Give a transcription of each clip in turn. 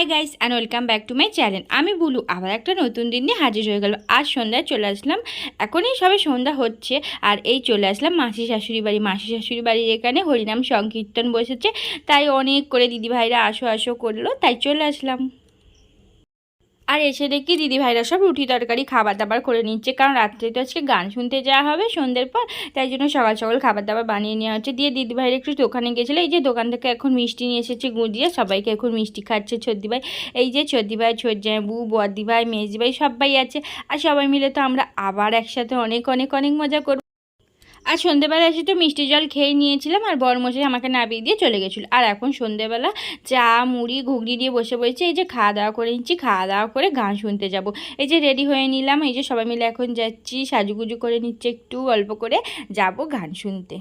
Hi guys and welcome back to my channel আমি বলু, আবার একটা নতুন দিন নিয়ে হাজির হয়ে গেল। আজ সন্ধ্যায় চলে আসলাম। এখনই সবে সন্ধ্যা হচ্ছে আর এই চলে আসলাম মাসি শাশুড়ি বাড়ি। মাসি শাশুড়ি বাড়ির এখানে হরিনাম সংকীর্তন বসেছে। তাই অনেক করে দিদিভাইরা আসো আসো করল, তাই চলে আসলাম। আর এসে দেখি দিদি ভাইরা সব রুটি তরকারি খাবার দাবার করে নিচ্ছে। কারণ রাত্রে তো আজকে গান শুনতে যাওয়া হবে সন্ধ্যের পর, তাই জন্য সকাল সকাল খাবার দাবার বানিয়ে নেওয়া হচ্ছে। দিয়ে দিদি ভাইরা একটু দোকানে গেছিল। এই যে দোকান থেকে এখন মিষ্টি নিয়ে এসেছে গুঁজিয়ে, সবাইকে এখন মিষ্টি খাচ্ছে ছদ্দি ভাই এই যে ছদ্দি ভাই ছোটজাবু বদি ভাই মেজি ভাই সবাই আছে। আর সবাই মিলে তো আমরা আবার একসাথে অনেক অনেক অনেক মজা করব। আর সন্ধেবেলা এসে তো মিষ্টি জল খেয়ে নিয়েছিলাম আর বরমশাই আমাকে নাবিয়ে দিয়ে চলে গেছিল। আর এখন সন্ধেবেলা চা মুড়ি ঘুগনি দিয়ে বসে পড়েছি। এই যে খাওয়া দাওয়া করে নিচ্ছি খাওয়া দাওয়া করে গান শুনতে যাব। এই যে রেডি হয়ে নিলাম এই যে সবাই মিলে এখন যাচ্ছি সাজুগুজু করে নিচ্ছে একটু অল্প করে যাব গান শুনতে।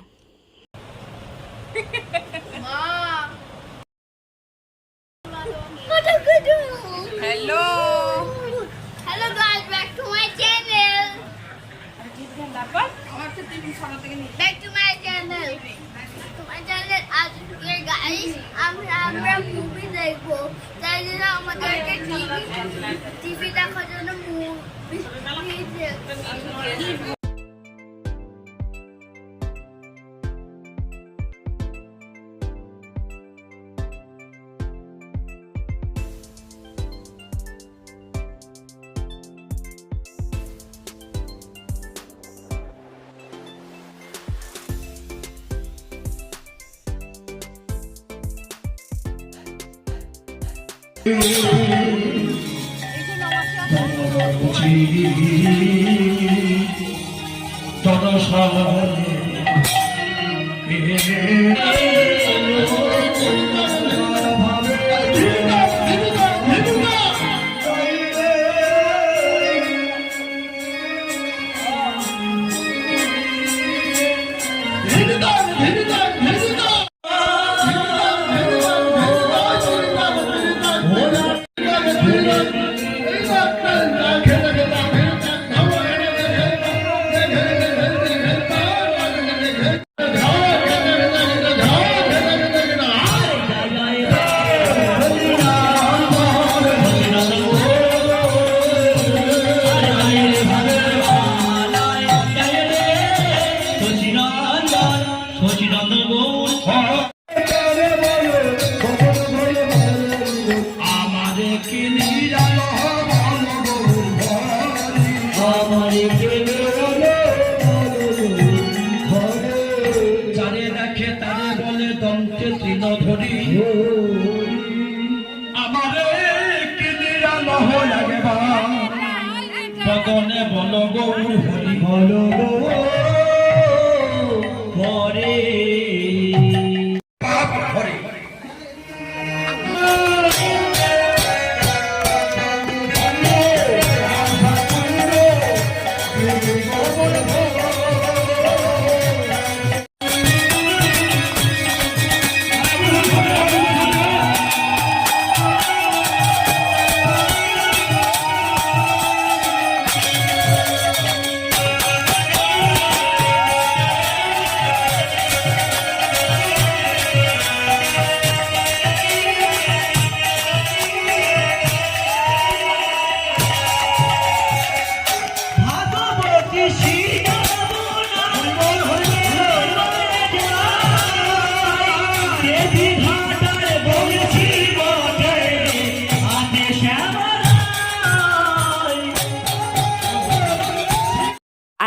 Hello. To my channel. To my channel আজকে guys আমরা আমরা মুভি দেখব তাই জন্য আমাদেরকে টিভি টিভি দেখার জন্য মুভি আমাদেরকে যারে দেখে তারে বলে দন্তে তৃণধরি আমাদেরকে নিরালো লাগে বা। বদনে বল গৌর হরি বল হরে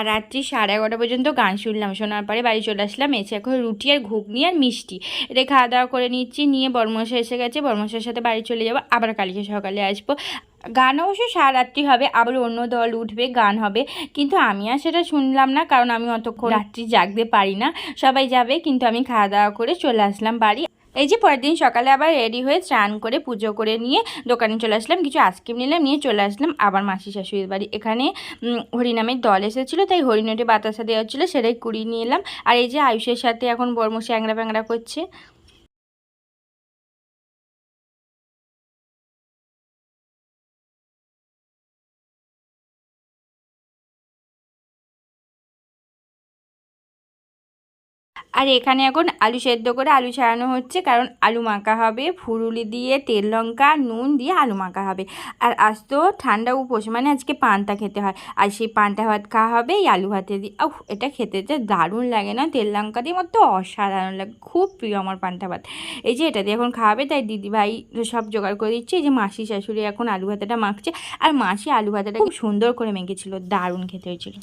আর রাত্রি সাড়ে এগারোটা পর্যন্ত গান শুনলাম। শোনার পরে বাড়ি চলে আসলাম, এসে এখন রুটি আর ঘুগনি আর মিষ্টি। এটা খাওয়া দাওয়া করে নিচ্ছি, নিয়ে বর্মশা এসে গেছে। বর্মশার সাথে বাড়ি চলে যাব, আবার কালকে সকালে আসব। গান অবশ্য সারারাত্রি হবে, আবার অন্য দল উঠবে, গান হবে। কিন্তু আমি আর সেটা শুনলাম না, কারণ আমি অতক্ষণ রাত্রি জাগতে পারি না। সবাই যাবে, কিন্তু আমি খাওয়া দাওয়া করে চলে আসলাম বাড়ি। এই যে পরের দিন সকালে আবার রেডি হয়ে স্নান করে পুজো করে নিয়ে দোকানে চলে আসলাম, কিছু আইসক্রিম নিলাম, নিয়ে চলে আসলাম আবার মাসি শাশুড়ির বাড়ি। এখানে হরিনামের দল এসেছিল, তাই হরিণটি বাতাসা দেওয়া হচ্ছিল, সেটাই কুড়িয়ে নিয়ে এলাম। আর এই যে আয়ুষের সাথে এখন বর্মসে অ্যাংরা প্যাংরা করছে। আর এখানে এখন আলু সেদ্ধ করে আলু ছাড়ানো হচ্ছে কারণ আলু মাখা হবে। ফুরুলি দিয়ে তেল লঙ্কা নুন দিয়ে আলু মাখা হবে। আর আজ তো ঠান্ডা উপোস মানে আজকে পান্তা খেতে হয়। আর সেই পান্তা ভাত খাওয়া হবে এই আলু ভাতে দিয়ে। উফ এটা খেতে যে দারুণ লাগে না? তেল লঙ্কা দিয়ে আমার তো অসাধারণ লাগে খুব প্রিয় আমার পান্তা ভাত। এই যে এটা দিয়ে এখন খাওয়াবে তাই দিদিভাই সব জোগাড় করে দিচ্ছে। এই যে মাসি শাশুড়ি এখন আলু ভাতাটা মাখছে। আর মাসি আলু ভাতাটা খুব সুন্দর করে মেখেছিল দারুণ খেতে হয়েছিল।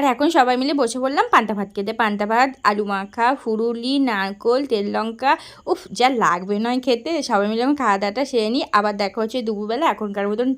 আর এখন সবাই মিলে বসে পড়লাম পান্তা ভাত খেতে। পান্তা ভাত, আলু মাখা, ফুরুলি, নারকোল, তেল লঙ্কা, উফ, যা লাগবে নয় খেতে। সবাই মিলে আমি খাওয়া দাওয়াটা সেরে নিই। আবার দেখা হচ্ছে দুপুরবেলা এখনকার মতন